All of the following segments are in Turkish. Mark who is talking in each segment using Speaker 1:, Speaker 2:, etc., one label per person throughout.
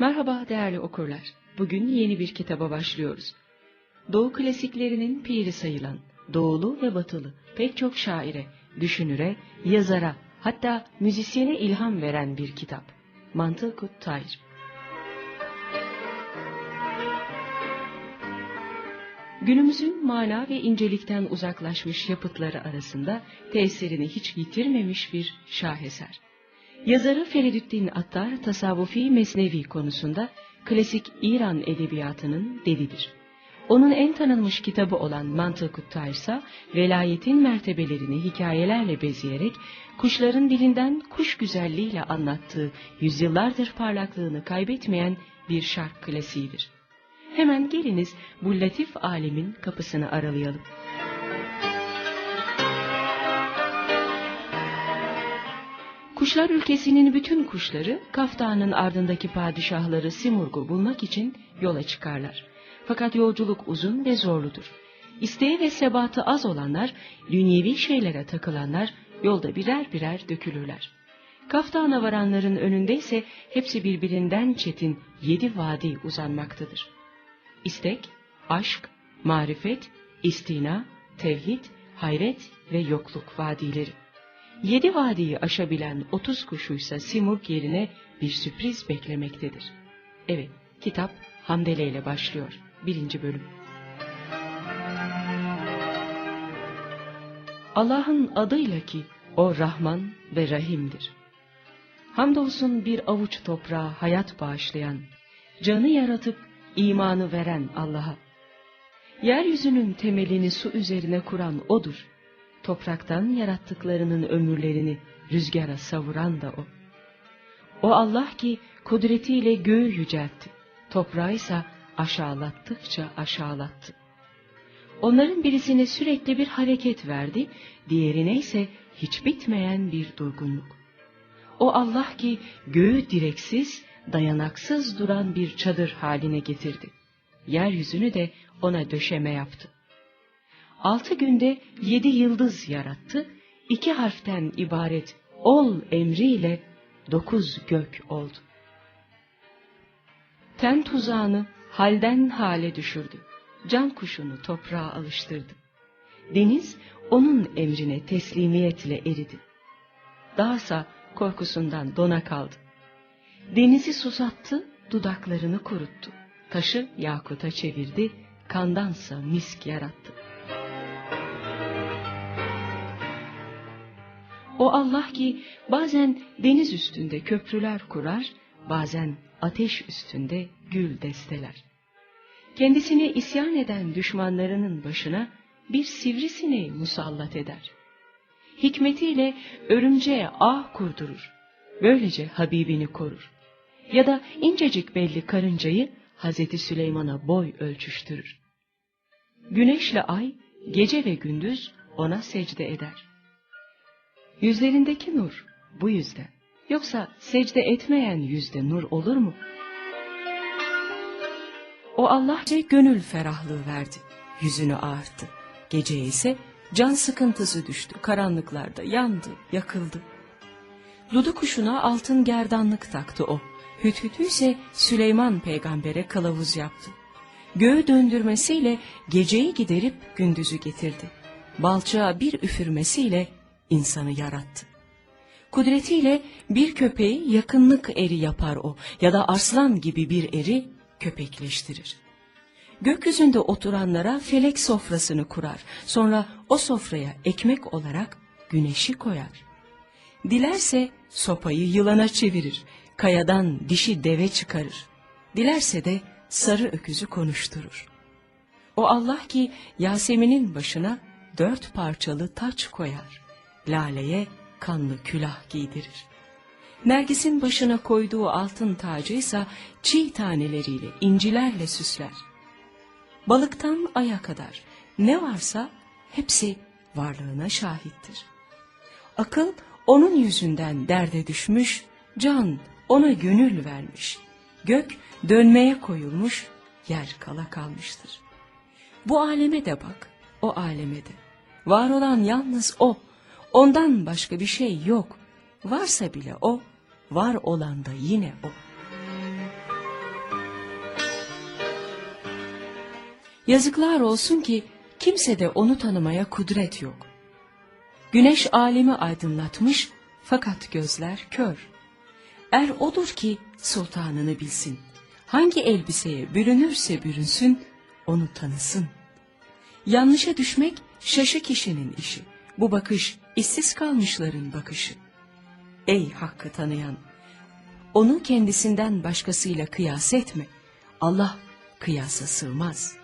Speaker 1: Merhaba değerli okurlar. Bugün yeni bir kitaba başlıyoruz. Doğu klasiklerinin piri sayılan, doğulu ve batılı pek çok şaire, düşünüre, yazara, hatta müzisyene ilham veren bir kitap. Mantıkut Tayr. Günümüzün mana ve incelikten uzaklaşmış yapıtları arasında tesirini hiç yitirmemiş bir şaheser. Yazarı Feridüddin Attar tasavvufi mesnevi konusunda klasik İran edebiyatının delidir. Onun en tanınmış kitabı olan Mantık-ı ise velayetin mertebelerini hikayelerle bezeyerek kuşların dilinden kuş güzelliğiyle anlattığı yüzyıllardır parlaklığını kaybetmeyen bir şark klasiğidir. Hemen geliniz bu latif alemin kapısını aralayalım. Kuşlar ülkesinin bütün kuşları Kaftan'ın ardındaki padişahları Simurg'u bulmak için yola çıkarlar. Fakat yolculuk uzun ve zorludur. İsteği ve sebatı az olanlar, dünyevi şeylere takılanlar yolda birer birer dökülürler. Kaftan'a varanların önünde ise hepsi birbirinden çetin yedi vadi uzanmaktadır. İstek, aşk, marifet, istina, tevhid, hayret ve yokluk vadileri. Yedi vadiyi aşabilen otuz kuşuysa Simurg yerine bir sürpriz beklemektedir. Evet, kitap Hamdele ile başlıyor. Birinci bölüm. Allah'ın adıyla ki o Rahman ve Rahim'dir. Hamdolsun bir avuç toprağa hayat bağışlayan, canı yaratıp imanı veren Allah'a. Yeryüzünün temelini su üzerine kuran O'dur topraktan yarattıklarının ömürlerini rüzgara savuran da o. O Allah ki kudretiyle göğü yüceltti, toprağı aşağılattıkça aşağılattı. Onların birisine sürekli bir hareket verdi, diğerine ise hiç bitmeyen bir durgunluk. O Allah ki göğü direksiz, dayanaksız duran bir çadır haline getirdi. Yeryüzünü de ona döşeme yaptı altı günde yedi yıldız yarattı, iki harften ibaret ol emriyle dokuz gök oldu. Ten tuzağını halden hale düşürdü, can kuşunu toprağa alıştırdı. Deniz onun emrine teslimiyetle eridi. Dağsa korkusundan dona kaldı. Denizi susattı, dudaklarını kuruttu. Taşı yakuta çevirdi, kandansa misk yarattı. O Allah ki bazen deniz üstünde köprüler kurar, bazen ateş üstünde gül desteler. Kendisine isyan eden düşmanlarının başına bir sivrisineği musallat eder. Hikmetiyle örümceğe ağ kurdurur. Böylece Habibini korur. Ya da incecik belli karıncayı Hazreti Süleyman'a boy ölçüştürür. Güneşle ay gece ve gündüz ona secde eder. Yüzlerindeki nur bu yüzden. Yoksa secde etmeyen yüzde nur olur mu? O Allahça gönül ferahlığı verdi. Yüzünü ağarttı. Geceye ise can sıkıntısı düştü. Karanlıklarda yandı, yakıldı. Dudu kuşuna altın gerdanlık taktı o. Hüthütü ise Süleyman peygambere kılavuz yaptı. Göğü döndürmesiyle geceyi giderip gündüzü getirdi. Balçağa bir üfürmesiyle insanı yarattı. Kudretiyle bir köpeği yakınlık eri yapar o ya da arslan gibi bir eri köpekleştirir. Gökyüzünde oturanlara felek sofrasını kurar. Sonra o sofraya ekmek olarak güneşi koyar. Dilerse sopayı yılana çevirir. Kayadan dişi deve çıkarır. Dilerse de sarı öküzü konuşturur. O Allah ki Yasemin'in başına dört parçalı taç koyar laleye kanlı külah giydirir. Nergis'in başına koyduğu altın tacıysa çiğ taneleriyle, incilerle süsler. Balıktan aya kadar ne varsa hepsi varlığına şahittir. Akıl onun yüzünden derde düşmüş, can ona gönül vermiş. Gök dönmeye koyulmuş, yer kala kalmıştır. Bu aleme de bak, o aleme de. Var olan yalnız o, Ondan başka bir şey yok. Varsa bile o, var olan da yine o. Yazıklar olsun ki kimse de onu tanımaya kudret yok. Güneş alemi aydınlatmış fakat gözler kör. Er odur ki sultanını bilsin. Hangi elbiseye bürünürse bürünsün onu tanısın. Yanlışa düşmek şaşı kişinin işi. Bu bakış işsiz kalmışların bakışı. Ey hakkı tanıyan! Onu kendisinden başkasıyla kıyas etme. Allah kıyasa sığmaz.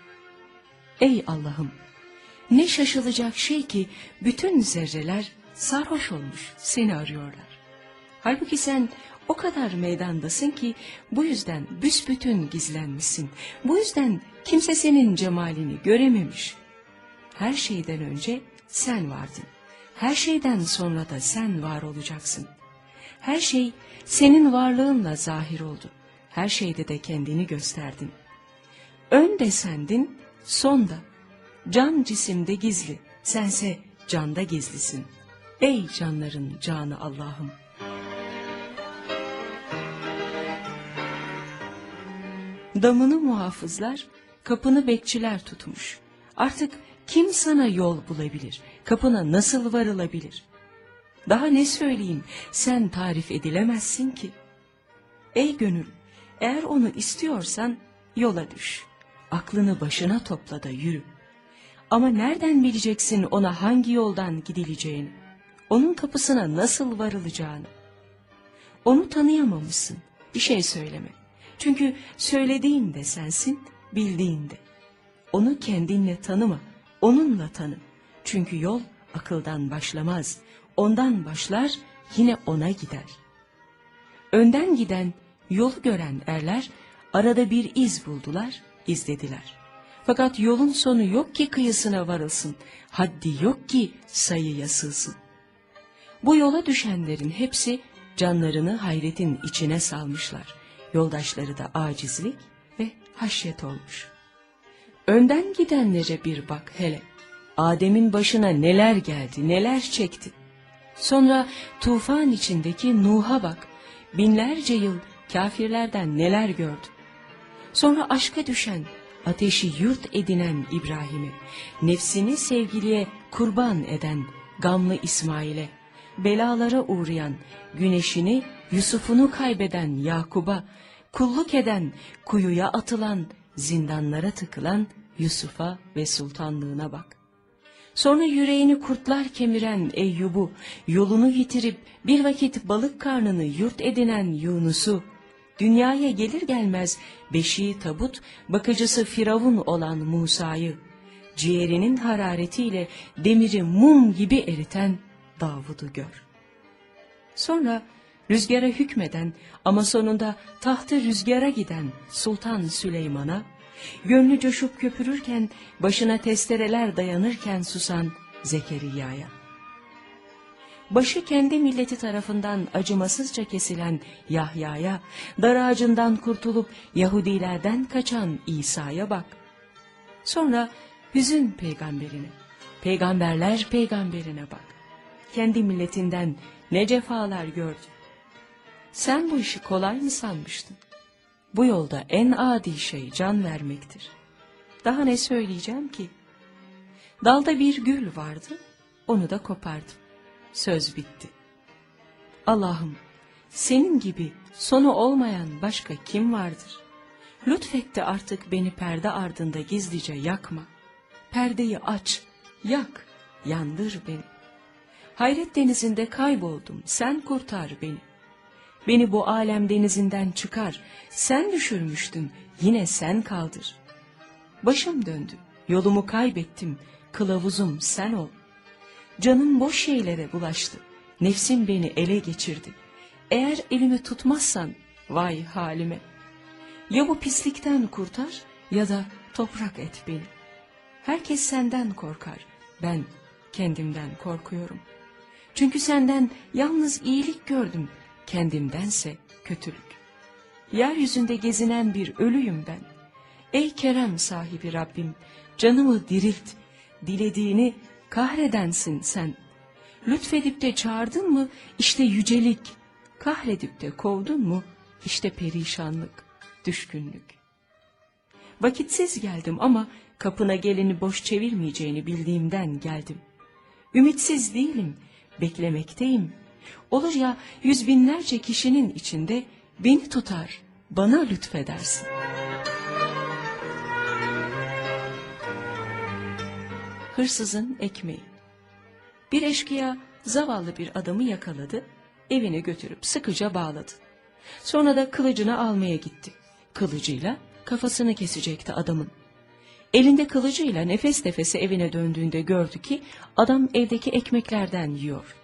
Speaker 1: Ey Allah'ım! Ne şaşılacak şey ki bütün zerreler sarhoş olmuş seni arıyorlar. Halbuki sen o kadar meydandasın ki bu yüzden büsbütün gizlenmişsin. Bu yüzden kimse senin cemalini görememiş. Her şeyden önce sen vardın. Her şeyden sonra da sen var olacaksın. Her şey senin varlığınla zahir oldu. Her şeyde de kendini gösterdin. Ön de sendin, son da. Can cisimde gizli, sense canda gizlisin. Ey canların canı Allah'ım! Damını muhafızlar, kapını bekçiler tutmuş. Artık kim sana yol bulabilir, kapına nasıl varılabilir? Daha ne söyleyeyim, sen tarif edilemezsin ki. Ey gönül, eğer onu istiyorsan yola düş. Aklını başına topla da yürü. Ama nereden bileceksin ona hangi yoldan gidileceğini? Onun kapısına nasıl varılacağını? Onu tanıyamamışsın, bir şey söyleme. Çünkü söylediğin de sensin, bildiğin de. Onu kendinle tanıma, onunla tanı. Çünkü yol akıldan başlamaz. Ondan başlar, yine ona gider. Önden giden, yolu gören erler arada bir iz buldular, izlediler. Fakat yolun sonu yok ki kıyısına varılsın, haddi yok ki sayı yasılsın. Bu yola düşenlerin hepsi canlarını hayretin içine salmışlar. Yoldaşları da acizlik ve haşyet olmuş. Önden gidenlere bir bak hele. Adem'in başına neler geldi, neler çekti. Sonra tufan içindeki Nuh'a bak. Binlerce yıl kafirlerden neler gördü. Sonra aşka düşen, ateşi yurt edinen İbrahim'i, nefsini sevgiliye kurban eden gamlı İsmail'e, belalara uğrayan, güneşini, Yusuf'unu kaybeden Yakub'a, kulluk eden, kuyuya atılan, zindanlara tıkılan Yusuf'a ve sultanlığına bak. Sonra yüreğini kurtlar kemiren Eyyub'u, yolunu yitirip bir vakit balık karnını yurt edinen Yunus'u, dünyaya gelir gelmez beşiği tabut, bakıcısı Firavun olan Musa'yı, ciğerinin hararetiyle demiri mum gibi eriten Davud'u gör. Sonra rüzgara hükmeden ama sonunda tahtı rüzgara giden Sultan Süleyman'a, gönlü coşup köpürürken, başına testereler dayanırken susan Zekeriya'ya. Başı kendi milleti tarafından acımasızca kesilen Yahya'ya, dar ağacından kurtulup Yahudilerden kaçan İsa'ya bak. Sonra hüzün peygamberine, peygamberler peygamberine bak. Kendi milletinden ne cefalar gördü. Sen bu işi kolay mı sanmıştın? Bu yolda en adi şey can vermektir. Daha ne söyleyeceğim ki? Dalda bir gül vardı, onu da kopardım. Söz bitti. Allah'ım, senin gibi sonu olmayan başka kim vardır? Lütfetti artık beni perde ardında gizlice yakma. Perdeyi aç, yak, yandır beni. Hayret denizinde kayboldum, sen kurtar beni. Beni bu alem denizinden çıkar, sen düşürmüştün, yine sen kaldır. Başım döndü, yolumu kaybettim, kılavuzum sen ol. Canım boş şeylere bulaştı, nefsim beni ele geçirdi. Eğer elimi tutmazsan, vay halime. Ya bu pislikten kurtar, ya da toprak et beni. Herkes senden korkar, ben kendimden korkuyorum. Çünkü senden yalnız iyilik gördüm, kendimdense kötülük. Yeryüzünde gezinen bir ölüyüm ben. Ey kerem sahibi Rabbim, canımı dirilt, dilediğini kahredensin sen. Lütfedip de çağırdın mı, işte yücelik, kahredip de kovdun mu, işte perişanlık, düşkünlük. Vakitsiz geldim ama kapına geleni boş çevirmeyeceğini bildiğimden geldim. Ümitsiz değilim, beklemekteyim. Olur ya yüz binlerce kişinin içinde beni tutar, bana lütfedersin. Hırsızın ekmeği. Bir eşkıya zavallı bir adamı yakaladı, evine götürüp sıkıca bağladı. Sonra da kılıcını almaya gitti. Kılıcıyla kafasını kesecekti adamın. Elinde kılıcıyla nefes nefese evine döndüğünde gördü ki adam evdeki ekmeklerden yiyor.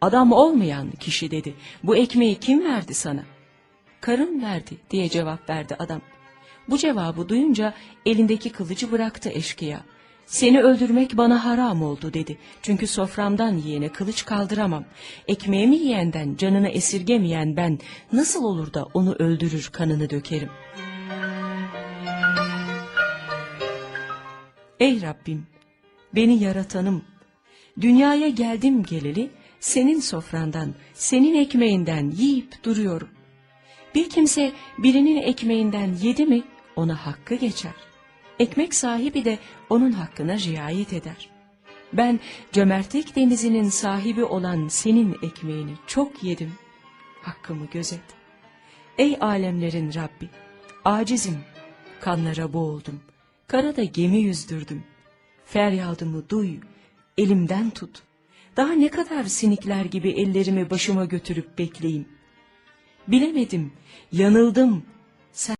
Speaker 1: Adam olmayan kişi dedi, bu ekmeği kim verdi sana? Karın verdi diye cevap verdi adam. Bu cevabı duyunca elindeki kılıcı bıraktı eşkıya. Seni öldürmek bana haram oldu dedi. Çünkü soframdan yiyene kılıç kaldıramam. Ekmeğimi yiyenden canını esirgemeyen ben nasıl olur da onu öldürür kanını dökerim. Ey Rabbim, beni yaratanım, dünyaya geldim geleli senin sofrandan, senin ekmeğinden yiyip duruyorum. Bir kimse birinin ekmeğinden yedi mi ona hakkı geçer. Ekmek sahibi de onun hakkına riayet eder. Ben cömertlik denizinin sahibi olan senin ekmeğini çok yedim. Hakkımı gözet. Ey alemlerin Rabbi, acizim, kanlara boğuldum. Karada gemi yüzdürdüm. Feryadımı duy, elimden tut. Daha ne kadar sinikler gibi ellerimi başıma götürüp bekleyeyim. Bilemedim, yanıldım,